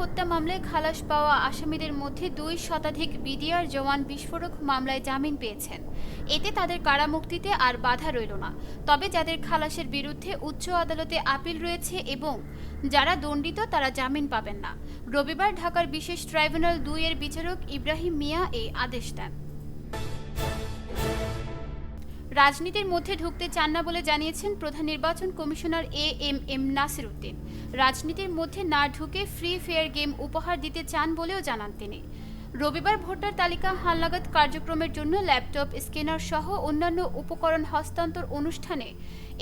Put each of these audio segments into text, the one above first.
মামলায় খালাস পাওয়া আসামিদের মধ্যে দুই শতাধিক বিডিআর জওয়ান বিস্ফোরক মামলায় জামিন পেয়েছেন। এতে তাদের কারামুক্তিতে আর বাধা রইল না। তবে যাদের খালাসের বিরুদ্ধে উচ্চ আদালতে আপিল রয়েছে এবং যারা দণ্ডিত, তারা জামিন পাবেন না। রবিবার ঢাকার বিশেষ ট্রাইব্যুনাল দুই এর বিচারক ইব্রাহিম মিয়া এই আদেশ দেন। রাজনীতির মধ্যে ঢুকতে চান না বলে জানিয়েছেন প্রধান নির্বাচন commissioner A M M Nasir Uddin রাজনীতির মধ্যে না ঢুকে ফ্রি ফেয়ার গেম উপহার দিতে চান বলেও জানান তিনি। রবিবার ভোটার তালিকা হালনাগাদ কার্যক্রমের জন্য ল্যাপটপ, স্ক্যানার সহ অন্যান্য উপকরণ হস্তান্তর অনুষ্ঠানে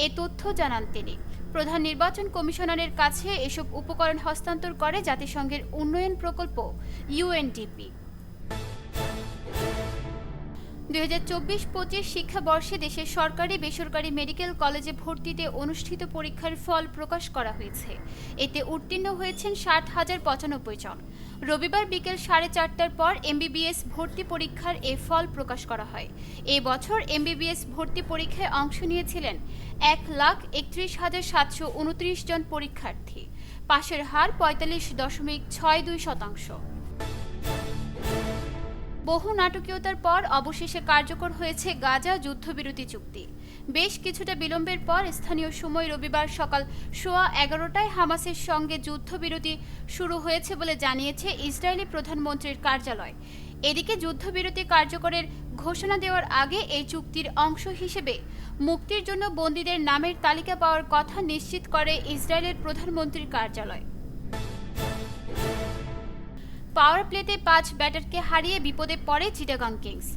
এ তথ্য জানান তিনি। প্রধান নির্বাচন কমিশনারের কাছে এসব উপকরণ হস্তান্তর করে জাতিসংঘের উন্নয়ন প্রকল্প ইউএনডিপি। দুই হাজার চব্বিশ পঁচিশ শিক্ষাবর্ষে দেশের সরকারি বেসরকারি মেডিকেল কলেজে ভর্তিতে অনুষ্ঠিত পরীক্ষার ফল প্রকাশ করা হয়েছে। এতে উত্তীর্ণ হয়েছেন ষাট হাজার পঁচানব্বই জন। রবিবার বিকেল সাড়ে চারটার পর এমবিবিএস ভর্তি পরীক্ষার এ ফল প্রকাশ করা হয়। এ বছর এমবিবিএস ভর্তি পরীক্ষায় অংশ নিয়েছিলেন এক লাখ একত্রিশ হাজার সাতশো উনত্রিশ জন পরীক্ষার্থী। পাশের হার পঁয়তাল্লিশ দশমিক ছয় দুই শতাংশ। বহু নাটকীয়তার পর অবশেষে কার্যকর হয়েছে গাজা যুদ্ধবিরতি চুক্তি। বেশ কিছুটা বিলম্বের পর স্থানীয় সময় রবিবার সকাল সোয়া এগারোটায় হামাসের সঙ্গে যুদ্ধবিরতি শুরু হয়েছে বলে জানিয়েছে ইসরায়েলি প্রধানমন্ত্রীর কার্যালয়। এদিকে যুদ্ধবিরতি কার্যকরের ঘোষণা দেওয়ার আগে এই চুক্তির অংশ হিসেবে মুক্তির জন্য বন্দীদের নামের তালিকা পাওয়ার কথা নিশ্চিত করে ইসরায়েলের প্রধানমন্ত্রীর কার্যালয়। পাওয়ার প্লেতে পাঁচ ব্যাটারকে হারিয়ে বিপদে পড়ে চিটাগাং কিংস।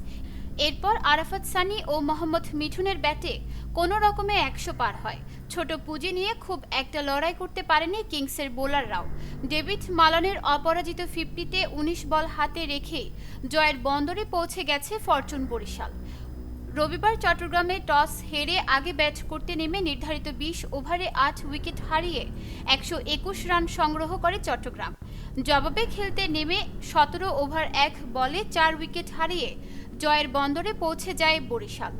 এরপর আরাফাত সানি ও মোহাম্মদ মিঠুনের ব্যাটে কোনো রকমে একশো পার হয়। ছোট পুঁজি নিয়ে খুব একটা লড়াই করতে পারেনি কিংসের বোলাররাও। ডেভিড মালানের অপরাজিত ফিফটিতে উনিশ বল হাতে রেখে জয়ের বন্দরে পৌঁছে গেছে ফরচুন বরিশাল। রবিবার চট্টগ্রামে টস হেরে আগে ব্যাট করতে নেমে নির্ধারিত বিশ ওভারে আট উইকেট হারিয়ে একশো একুশ রান সংগ্রহ করে চট্টগ্রাম। জবাবে খেলতে নেমে সতেরো ওভার এক বলে চার উইকেট হারিয়ে জয়ের বন্দরে পৌঁছে যায় বরিশাল।